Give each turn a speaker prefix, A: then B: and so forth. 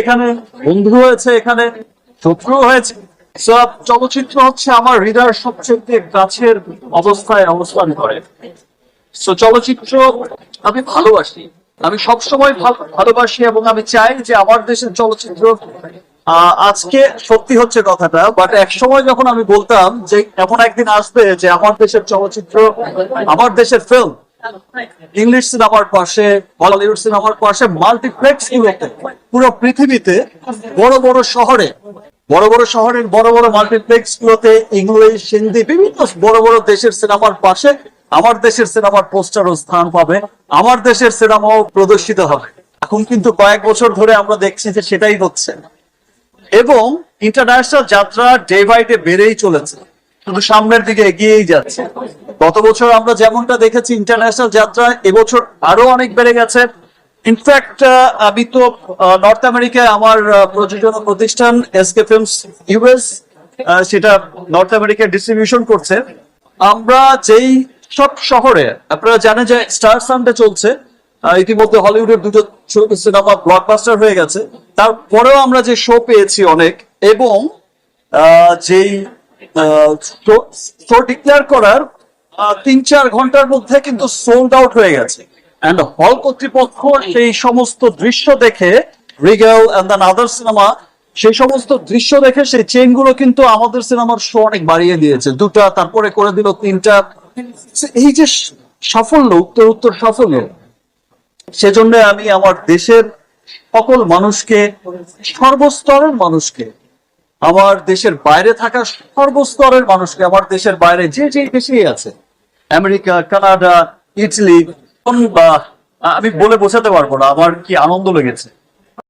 A: এখানে, বন্ধু হয়েছে এখানে শত্রু হয়েছে। সব চলচ্চিত্র হচ্ছে আমার হৃদয়ের সবচেয়ে কাছের অবস্থায় অবস্থান করে। চলচ্চিত্র আমি ভালোবাসি। আমি সবসময় ভালোবাসি এবং আমি চাই যে আমার দেশের চলচ্চিত্র আজকে সত্যি হচ্ছে কথাটা বাট এক সময় যখন আমি বলতাম যে এমন একদিন আসবে যে আমার দেশের চলচ্চিত্র, আমার দেশের ফিল্ম ইংলিশ সিনেমার পাশে বলিউড সিনেমার পাশে মাল্টিপ্লেক্স গুলোতে, পুরো পৃথিবীতে, বড় বড় শহরে, বড় বড় শহরের বড় বড় মাল্টিপ্লেক্স গুলোতে ইংলিশ হিন্দি বিভিন্ন বড় বড় দেশের সিনেমার পাশে আমার দেশের সিনেমার পোস্টারও স্থান পাবে, আমার দেশের সিনেমাও প্রদর্শিত হবে। এখন কিন্তু কয়েক বছর ধরে আমরা দেখছি যে সেটাই হচ্ছে। এবং ইন্টারন্যাশনাল যাত্রা ডে বাই ডে বেড়েই চলেছে। শুধু সামনের দিকে এগিয়েই যাচ্ছে। গত বছর আমরা যেমনটা দেখেছি ইন্টারন্যাশনাল যাত্রা এবছর আরও অনেক বেড়ে গেছে। ইনফ্যাক্ট আমি তো নর্থ আমেরিকায় আমার প্রযোজনা প্রতিষ্ঠান এসকে ফিল্মস ইউএস সেটা নর্থ আমেরিকায় ডিস্ট্রিবিউশন করছে। আমরা যেই সব শহরে, আপনারা জানেন যে স্টার সানডে চলছে। ইতিমধ্যে হলিউডের দুটো সিনেমা ব্লকবাস্টার হয়ে গেছে। তারপরেও আমরা যে শো পেয়েছি অনেক, এবং যেই শো ডিক্লেয়ার করার তিন চার ঘণ্টার মধ্যে কিন্তু সোল্ড আউট হয়ে গেছে। অ্যান্ড হল কর্তৃপক্ষ সেই সমস্ত দৃশ্য দেখে regal and then other cinema সেই সমস্ত দৃশ্য দেখে সেই চেনগুলো কিন্তু আমাদের সিনেমার শো অনেক বাড়িয়ে দিয়েছে। দুটা, তারপরে করে দিল তিনটা। এই যে সাফল্য উত্তর উত্তর সাফল্য সেজন্য আমি আমার দেশের সকল মানুষকে, সর্বস্তরের মানুষকে, আমার দেশের বাইরে থাকা সর্বস্তরের মানুষকে, আমার দেশের বাইরে যে যে দেশেই আছে, আমেরিকা, কানাডা, ইটালি বা, আমি বলে বোঝাতে পারব না, আমার কি আনন্দ লেগেছে।